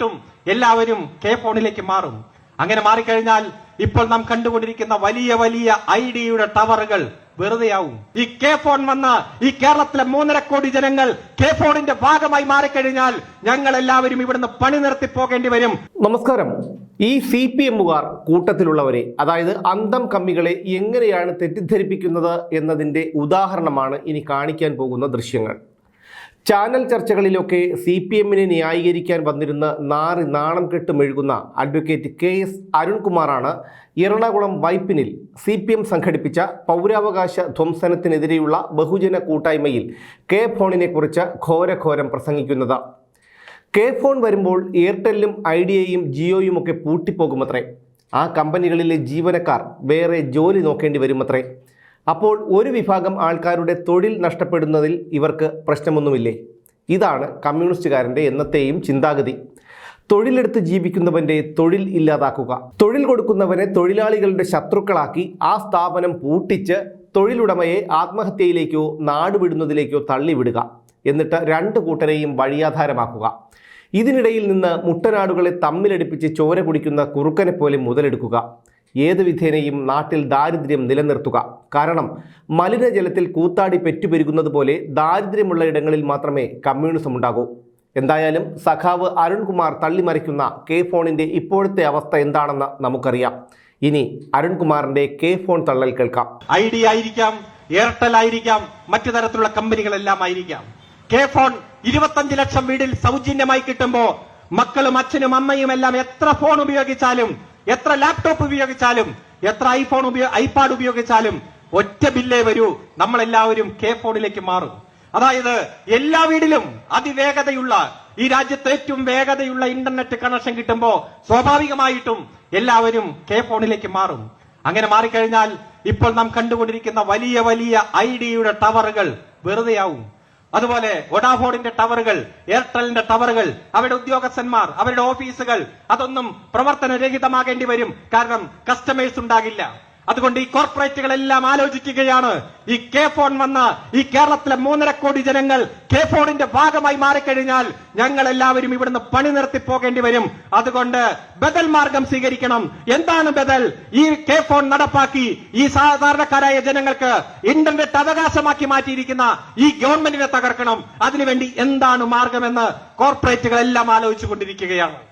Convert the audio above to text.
കാലമായിട്ടും എല്ലാവരും കെ ഫോണിലേക്ക് മാറും. അങ്ങനെ മാറിക്കഴിഞ്ഞാൽ ഇപ്പോൾ നാം കണ്ടുകൊണ്ടിരിക്കുന്ന വലിയ വലിയ ഐ ഡിയുടെ ടവറുകൾ വെറുതെയാവും. ഈ കെ ഫോൺ വന്ന ഈ കേരളത്തിലെ മൂന്നര കോടി ജനങ്ങൾ കെ ഫോണിന്റെ ഭാഗമായി മാറിക്കഴിഞ്ഞാൽ ഞങ്ങൾ എല്ലാവരും ഇവിടുന്ന് പണി നിർത്തി പോകേണ്ടി വരും. നമസ്കാരം. ഈ സി പി എമ്മുകാർ കൂട്ടത്തിലുള്ളവരെ അതായത് അന്തം കമ്മികളെ എങ്ങനെയാണ് തെറ്റിദ്ധരിപ്പിക്കുന്നത് എന്നതിന്റെ ഉദാഹരണമാണ് ഇനി കാണിക്കാൻ പോകുന്ന ദൃശ്യങ്ങൾ. ചാനൽ ചർച്ചകളിലൊക്കെ സി പി എമ്മിനെ ന്യായീകരിക്കാൻ വന്നിരുന്ന നാറി നാണം കെട്ട് മെഴുകുന്ന അഡ്വക്കേറ്റ് കെ എസ് അരുൺകുമാറാണ് എറണാകുളം വൈപ്പിനിൽ സി പി എം സംഘടിപ്പിച്ച പൗരാവകാശ ധ്വംസനത്തിനെതിരെയുള്ള ബഹുജന കൂട്ടായ്മയിൽ കെ ഫോണിനെക്കുറിച്ച് ഘോരഘോരം പ്രസംഗിക്കുന്നത്. കെ ഫോൺ വരുമ്പോൾ എയർടെല്ലും ഐഡിയയും ജിയോയും ഒക്കെ പൂട്ടിപ്പോകുമത്രേ. ആ കമ്പനികളിലെ ജീവനക്കാർ വേറെ ജോലി നോക്കേണ്ടി വരുമത്രേ. അപ്പോൾ ഒരു വിഭാഗം ആൾക്കാരുടെ തൊഴിൽ നഷ്ടപ്പെടുന്നതിൽ ഇവർക്ക് പ്രശ്നമൊന്നുമില്ലേ? ഇതാണ് കമ്മ്യൂണിസ്റ്റുകാരന്റെ എന്നത്തെയും ചിന്താഗതി. തൊഴിലെടുത്ത് ജീവിക്കുന്നവന്റെ തൊഴിൽ ഇല്ലാതാക്കുക. തൊഴിൽ കൊടുക്കുന്നവരെ തൊഴിലാളികളുടെ ശത്രുക്കളാക്കി ആ സ്ഥാപനം പൂട്ടിച്ച് തൊഴിലുടമയെ ആത്മഹത്യയിലേക്കോ നാടുവിടുന്നതിലേക്കോ തള്ളിവിടുക എന്നിട്ട് രണ്ട് കൂട്ടരെയും വഴിയാധാരമാക്കുക. ഇതിനിടയിൽ നിന്ന് മുട്ടനാടുകളെ തമ്മിലടിപ്പിച്ച് ചോര കുടിക്കുന്ന കുറുക്കനെ പോലെ മുതലെടുക്കുക. ഏത് വിധേനയും നാട്ടിൽ ദാരിദ്ര്യം നിലനിർത്തുക. കാരണം മലിനജലത്തിൽ കൂത്താടി പെറ്റുപെരുകുന്നത് പോലെ ദാരിദ്ര്യമുള്ള ഇടങ്ങളിൽ മാത്രമേ കമ്മ്യൂണിസം ഉണ്ടാകൂ. എന്തായാലും സഖാവ് അരുൺകുമാർ തള്ളിമറിക്കുന്ന കെ ഫോണിന്റെ ഇപ്പോഴത്തെ അവസ്ഥ എന്താണെന്ന് നമുക്കറിയാം. ഇനി അരുൺകുമാറിന്റെ കെ ഫോൺ തള്ളൽ കേൾക്കാം. ഐ ഡി ആയിരിക്കാം എയർടെൽ ആയിരിക്കാം മറ്റു തരത്തിലുള്ള കമ്പനികളെല്ലാം ആയിരിക്കാം. കെ ഫോൺ ഇരുപത്തഞ്ച് ലക്ഷം വീടിൽ സൗജന്യമായി കിട്ടുമ്പോൾ മക്കളും അച്ഛനും അമ്മയും എല്ലാം എത്ര ഫോൺ ഉപയോഗിച്ചാലും എത്ര ലാപ്ടോപ്പ് ഉപയോഗിച്ചാലും എത്ര ഐഫോൺ ഐപാഡ് ഉപയോഗിച്ചാലും ഒറ്റ ബില്ലേ വരൂ. നമ്മളെല്ലാവരും കെ ഫോണിലേക്ക് മാറും. അതായത് എല്ലാ വീടിലും അതിവേഗതയുള്ള ഈ രാജ്യത്ത് ഏറ്റവും വേഗതയുള്ള ഇന്റർനെറ്റ് കണക്ഷൻ കിട്ടുമ്പോ സ്വാഭാവികമായിട്ടും എല്ലാവരും കെ ഫോണിലേക്ക് മാറും. അങ്ങനെ മാറിക്കഴിഞ്ഞാൽ ഇപ്പോൾ നാം കണ്ടുകൊണ്ടിരിക്കുന്ന വലിയ വലിയ ഐ ഡിയുടെ ടവറുകൾ വെറുതെയാവും. അതുപോലെ വൊഡാഫോണിന്റെ ടവറുകൾ എയർടെലിന്റെ ടവറുകൾ അവരുടെ ഉദ്യോഗസ്ഥന്മാർ അവരുടെ ഓഫീസുകൾ അതൊന്നും പ്രവർത്തനരഹിതമാകേണ്ടി വരും. കാരണം കസ്റ്റമേഴ്സ് ഉണ്ടാകില്ല. അതുകൊണ്ട് ഈ കോർപ്പറേറ്റുകളെല്ലാം ആലോചിക്കുകയാണ്. ഈ കെ ഫോൺ വന്ന ഈ കേരളത്തിലെ മൂന്നര കോടി ജനങ്ങൾ കെ ഫോണിന്റെ ഭാഗമായി മാറിക്കഴിഞ്ഞാൽ ഞങ്ങൾ എല്ലാവരും ഇവിടുന്ന് പണി നിർത്തി പോകേണ്ടി വരും. അതുകൊണ്ട് ബദൽ മാർഗം സ്വീകരിക്കണം. എന്താണ് ബദൽ? ഈ കെ ഫോൺ നടപ്പാക്കി ഈ സാധാരണക്കാരായ ജനങ്ങൾക്ക് ഇന്റർനെറ്റ് അവകാശമാക്കി മാറ്റിയിരിക്കുന്ന ഈ ഗവൺമെന്റിനെ തകർക്കണം. അതിനുവേണ്ടി എന്താണ് മാർഗമെന്ന് കോർപ്പറേറ്റുകളെല്ലാം ആലോചിച്ചുകൊണ്ടിരിക്കുകയാണ്.